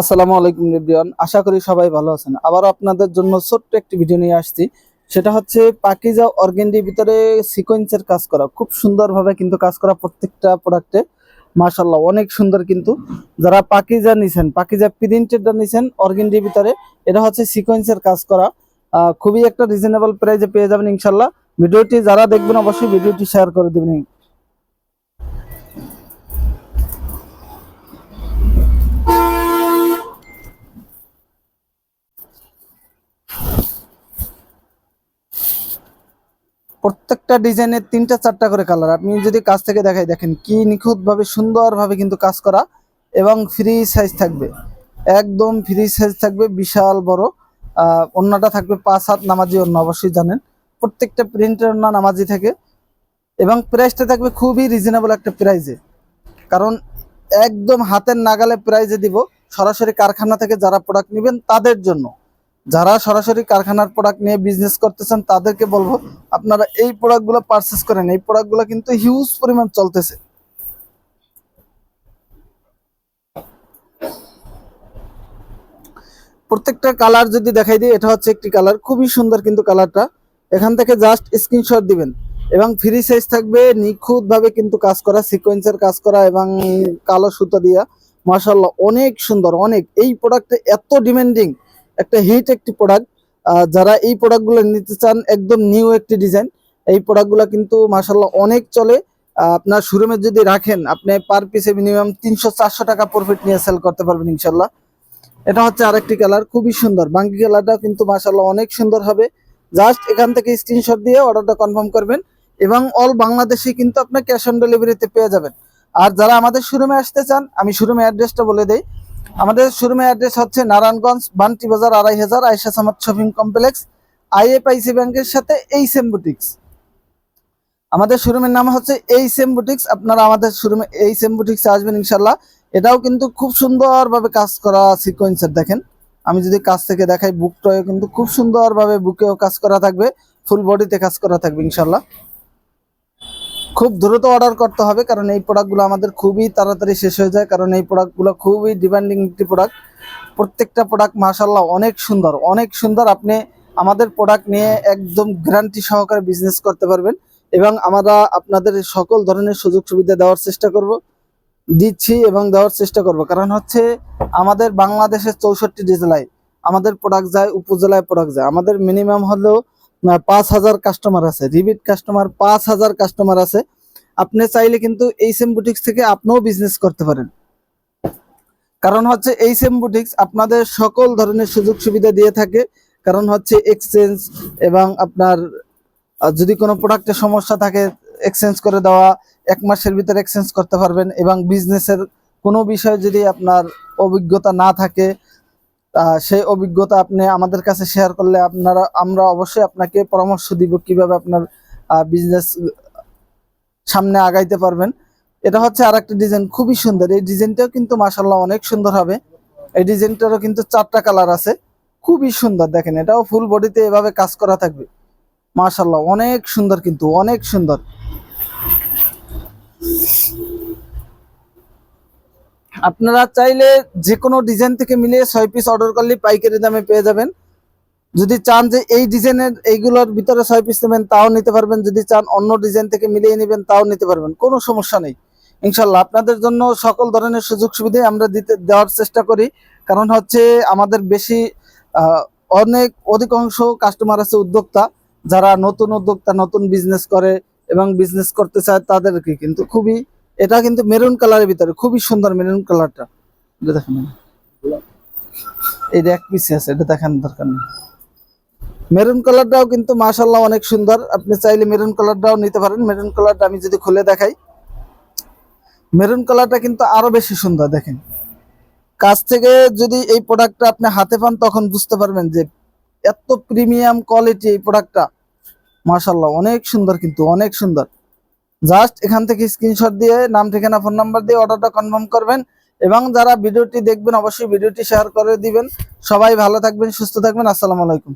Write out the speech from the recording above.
আসসালামু আলাইকুম রিবিয়ান আশা করি সবাই ভালো আছেন। আবার আপনাদের জন্য ছোট্ট একটি ভিডিও নিয়ে আসছি। সেটা হচ্ছে পাকিজা অর্গেন্ডির ভিতরে সিকোয়েন্সের কাজ করা। খুব সুন্দরভাবে কিন্তু কাজ করা প্রত্যেকটা প্রোডাক্টে মাশাল্লাহ অনেক সুন্দর কিন্তু। যারা পাকিজা নিছেন পাকিজা প্রিন্টেডটা নিছেন অর্গেন্ডির ভিতরে, এটা হচ্ছে সিকোয়েন্সের কাজ করা। খুবই একটা রিজনেবল প্রাইসে পেয়ে যাবেন ইনশাল্লাহ ভিডিওটি যারা দেখবেন অবশ্যই ভিডিওটি শেয়ার করে দেবেন। প্রত্যেকটা ডিজাইনের তিনটা, চারটা করে কালার আপনি যদি কাজ থেকে দেখাই, দেখেন কি নিখুঁতভাবে সুন্দরভাবে কিন্তু কাজ করা এবং ফ্রি সাইজ থাকবে। একদম ফ্রি সাইজ থাকবে, বিশাল বড়। অন্যটা থাকবে পাঁচ হাত নামাজি অন্য অবশ্যই জানেন। প্রত্যেকটা প্রিন্টের ওড়না নামাজি থাকে এবং প্রাইসটা থাকবে খুবই রিজনেবল একটা প্রাইজে কারণ একদম হাতের নাগালে প্রাইজে দিব, সরাসরি কারখানা থেকে যারা প্রোডাক্ট নেবেন তাদের জন্য। যারা সরাসরি কারখানার প্রোডাক্ট নিয়ে বিজনেস করতেছেন, তাদেরকে বলব, আপনারা এই প্রোডাক্টগুলো পারচেস করেন। এই প্রোডাক্টগুলো কিন্তু হিউজ পরিমাণ চলতেছে। প্রত্যেকটা কালার যদি দেখাই দিই, এটা হচ্ছে একটি কালার খুবই সুন্দর কিন্তু কালারটা এখান থেকে জাস্ট স্ক্রিনশট দিবেন। এবং ফ্রি সাইজ থাকবে নিখুঁত ভাবে কিন্তু কাজ করা সিকোয়েন্সের কাজ করা এবং কালো সুতো দিয়া। মাশাল্লাহ অনেক সুন্দর, অনেক। এই প্রোডাক্টে এত ডিমান্ডিং একটা হিট একটি প্রোডাক্ট যারা এই প্রোডাক্টগুলো নিতে চান, একদম নিউ একটি ডিজাইন এই প্রোডাক্টগুলো কিন্তু মাশাল্লাহ অনেক চলে। আপনার শোরুমে যদি রাখেন, আপনি পার পিসে মিনিমাম তিনশো চারশো টাকা প্রফিট নিয়ে সেল করতে পারবেন ইনশাল্লাহ এটা হচ্ছে আরেকটি কালার খুবই সুন্দর। বাঙ্কি কালারটা কিন্তু মাশাল্লাহ অনেক সুন্দর হবে। জাস্ট এখান থেকে স্ক্রিনশট দিয়ে অর্ডারটা কনফার্ম করবেন এবং অল বাংলাদেশে কিন্তু আপনার ক্যাশ অন ডেলিভারিতে পেয়ে যাবেন। আর যারা আমাদের শোরুমে আসতে চান, আমি শোরুমে অ্যাড্রেসটা বলে দেই। আমাদের শোরুমের অ্যাড্রেস হচ্ছে নারায়ণগঞ্জ বান্টি বাজার আড়াই হাজার Ayesha Samad shopping complex, IFIC ব্যাংকের সাথে এই সেম বুটিক্স। আমাদের শোরুমের নাম হচ্ছে এই সেম বুটিক্স। আপনারা আমাদের শোরুমে এই সেম বুটিক্স আসবেন ইনশাল্লাহ এটাও কিন্তু খুব সুন্দরভাবে কাজ করা সিকোয়েন্সের দেখেন। আমি যদি কাজ থেকে দেখাই বুকটাও কিন্তু খুব সুন্দরভাবে বুকেও কাজ করা থাকবে ফুল বডিতে কাজ করা থাকবে ইনশাল্লাহ খুব দ্রুত অর্ডার করতে হবে কারণ এই প্রোডাক্টগুলো আমাদের খুবই তাড়াতাড়ি শেষ হয়ে যায় কারণ এই প্রোডাক্টগুলো খুবই ডিমান্ডিং একটি প্রোডাক্ট প্রত্যেকটা প্রোডাক্ট মাশাল্লাহ অনেক সুন্দর অনেক সুন্দর আপনি আমাদের প্রোডাক্ট নিয়ে একদম গ্যারান্টি সহকারে বিজনেস করতে পারবেন এবং আমরা আপনাদের সকল ধরনের সুযোগ সুবিধা দেওয়ার চেষ্টা করব দিচ্ছি এবং দেওয়ার চেষ্টা করব। কারণ হচ্ছে আমাদের বাংলাদেশের চৌষট্টি জেলায় আমাদের প্রোডাক্ট যায় উপজেলায় প্রোডাক্ট যায়। আমাদের মিনিমাম হলো আহ, পাঁচ হাজার কাস্টমার আছে। রিপিট কাস্টমার পাঁচ হাজার কাস্টমার আছে। আপনি চাইলে কিন্তু এই সেম বুটিক্স থেকে আপনিও বিজনেস করতে পারেন। কারণ হচ্ছে এই সেম বুটিক্স আপনাদের সকল ধরনের সুযোগ সুবিধা দিয়ে থাকে। কারণ হচ্ছে এক্সচেঞ্জ এবং আপনার যদি কোনো প্রোডাক্টের সমস্যা থাকে এক্সচেঞ্জ করে দেওয়া, এক মাসের ভিতরে এক্সচেঞ্জ করতে পারবেন এবং বিজনেসের কোনো বিষয়ে যদি আপনার অভিজ্ঞতা না থাকে সেই অভিজ্ঞতা আপনি আমাদের কাছে শেয়ার করলে আপনারা, আমরা অবশ্যই আপনাকে পরামর্শ দিব কীভাবে আপনার বিজনেস সামনে আগাইতে পারবেন। এটা হচ্ছে আর একটা ডিজাইন খুবই সুন্দর। এই ডিজাইনটাও কিন্তু মাসাল্লাহ অনেক সুন্দর হবে। এই ডিজাইনটারও কিন্তু চারটা কালার আছে। খুবই সুন্দর, দেখেন। এটাও ফুল বডিতে এভাবে কাজ করা থাকবে। মাশাল্লাহ অনেক সুন্দর কিন্তু, অনেক সুন্দর। আপনারা চাইলে যে কোনো ডিজাইন থেকে মিলিয়ে ছয় পিস অর্ডার করলে পাইকারি দামে পেয়ে যাবেন। যদি চান যে এই ডিজাইনের এইগুলোর ভিতরে ছয় পিস নেবেন, তাও নিতে পারবেন। যদি চান অন্য ডিজাইন থেকে মিলিয়ে নেবেন, তাও নিতে পারবেন। কোনো সমস্যা নেই। ইনশাল্লাহ আপনাদের জন্য সকল ধরনের সুযোগ সুবিধাই আমরা দিতে, দেওয়ার চেষ্টা করি। কারণ হচ্ছে আমাদের বেশি অনেক, অধিকাংশ কাস্টমার আছে উদ্যোক্তা, যারা নতুন উদ্যোক্তা, নতুন বিজনেস করে এবং বিজনেস করতে চায় তাদেরকে। কিন্তু খুবই এটা কিন্তু মেরুন কালারের ভিতরে, খুবই সুন্দর মেরুন কালারটা। এটা দেখেন। এটা এক পিসি আছে, এটা দেখার দরকার নেই। মেরুন কালারটাও কিন্তু মাশাল্লাহ অনেক সুন্দর। আপনি চাইলে মেরুন কালারটাও নিতে পারেন। মেরুন কালারটা আমি যদি খুলে দেখাই। মেরুন কালারটা কিন্তু আরও বেশি সুন্দর, দেখেন। কাছ থেকে যদি এই প্রোডাক্টটা আপনি হাতে পান, তখন বুঝতে পারবেন যে এত প্রিমিয়াম কোয়ালিটি এই প্রোডাক্টটা মাশাল্লাহ অনেক সুন্দর কিন্তু, অনেক সুন্দর। জাস্ট এখান থেকে স্ক্রিনশট দিয়ে নাম, ঠিকানা, ফোন নাম্বার দিয়ে অর্ডারটা কনফার্ম করবেন এবং যারা ভিডিওটি দেখবেন অবশ্যই ভিডিওটি শেয়ার করে দিবেন। সবাই ভালো থাকবেন, সুস্থ থাকবেন। আসসালামু আলাইকুম।